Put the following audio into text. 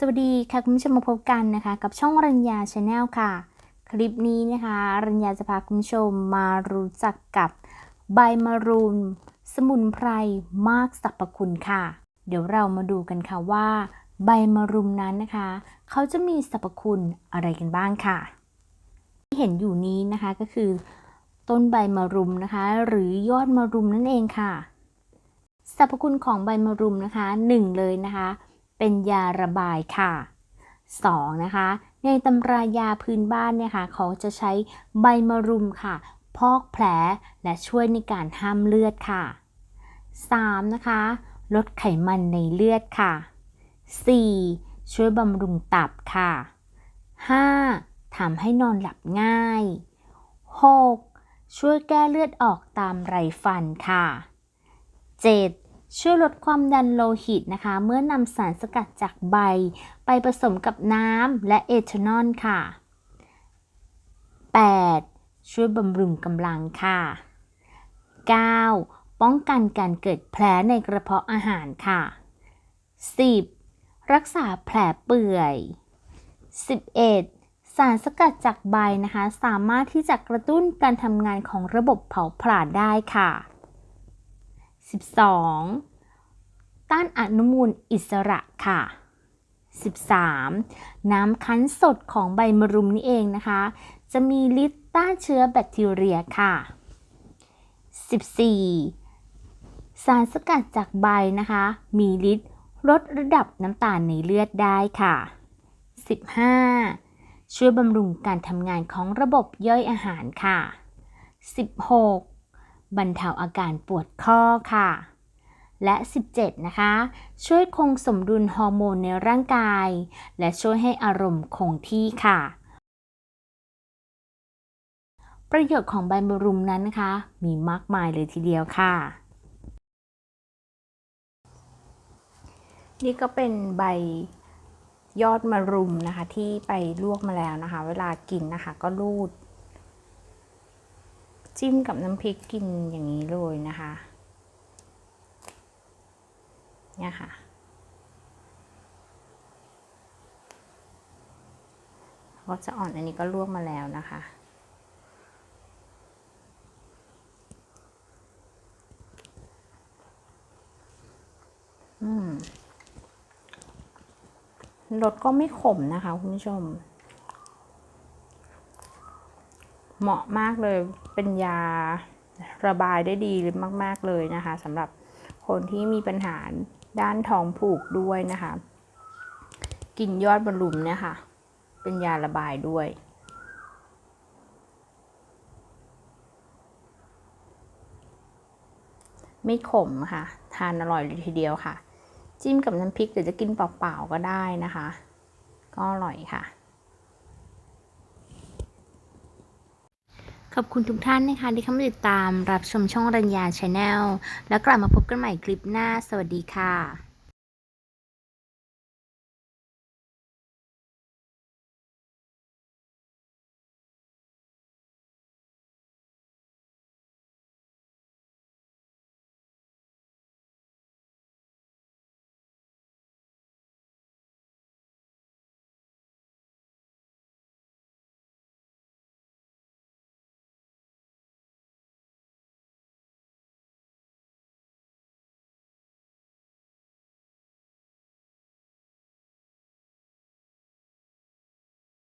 สวัสดีค่ะคุณผู้ชมมาพบกันนะคะกับช่องรัญญาชาแนลค่ะ คลิปนี้นะคะ รัญญาจะพาคุณผู้ชมมารู้จักกับใบมะรุมสมุนไพรมากสรรพคุณค่ะ เดี๋ยวเรามาดูกันค่ะว่า ใบมะรุมนั้นนะคะ เขาจะมีสรรพคุณอะไรกันบ้างค่ะ ที่เห็นอยู่นี้นะคะก็คือ ต้นใบมะรุมนะคะ หรือยอดมะรุมนั่นเองค่ะสรรพคุณของใบมะรุมนะคะหนึ่งเลยนะคะ เป็นยาระบายค่ะ 2. นะคะ ในตำรายาพื้นบ้านเนี่ยค่ะเขาจะใช้ใบมะรุมค่ะ พอกแผลและช่วยในการห้ามเลือดค่ะ 3. นะคะ ลดไขมันในเลือดค่ะ 4. ช่วยบำรุงตับค่ะ 5. ทำให้นอนหลับง่าย 6. ช่วยแก้เลือดออกตามไรฟันค่ะ 7. ช่วยลดความดันโลหิตนะคะ เมื่อนำสารสกัดจากใบ ไปผสมกับน้ำและเอทานอลค่ะ 8. ช่วยบำรุงกำลังค่ะ 9. ป้องกันการเกิดแผลในกระเพาะอาหารค่ะ 10. รักษาแผลเปื่อย 11. สารสกัดจากใบนะคะ สามารถที่จะกระตุ้นการทำงานของระบบเผาผลาญได้ค่ะ 12. ต้านอนุมูลอิสระค่ะ 13. น้ำคั้นสดของใบมะรุมนี่เองนะคะ จะมีฤทธิ์ต้านเชื้อแบคทีเรียค่ะ 14. สารสกัดจากใบนะคะ มีฤทธิ์ลดระดับน้ำตาลในเลือดได้ค่ะ 15. ช่วยบำรุงการทำงานของระบบย่อยอาหารค่ะ 16. บรรเทาอาการปวดข้อค่ะ และ 17 นะคะ ช่วยคงสมดุลฮอร์โมนในร่างกาย และช่วยให้อารมณ์คงที่ค่ะ ประโยชน์ของใบมรุมนั้นนะคะ มีมากมายเลยทีเดียวค่ะ นี่ก็เป็นใบยอดมะรุมนะคะที่ไปลวกมาแล้วนะคะ เวลากินนะคะก็รูด จิ้มกับน้ำพริกกินอย่างนี้เลยนะคะเนี่ยค่ะ ก็จะอ่อนอันนี้ก็ลวกมาแล้วนะคะอืมรสก็ไม่ขมนะคะ คุณผู้ชม เหมาะมากเลยเป็นยาระบายได้ดีมาก ๆ เลยนะคะสำหรับคนที่มีปัญหาด้านท้องผูกด้วยนะคะกินยอดบรรลุมเนี่ยค่ะ เป็นยาระบายด้วย ไม่ขมค่ะ ทานอร่อยเลยทีเดียวค่ะ จิ้มกับน้ำพริกหรือจะกินเปล่าๆก็ได้นะคะ ก็อร่อยค่ะ ขอบคุณทุกท่านนะคะที่เข้ามาติดตามรับชมช่องรัญญาชาแนลแล้วกลับมาพบกันใหม่คลิปหน้า สวัสดีค่ะ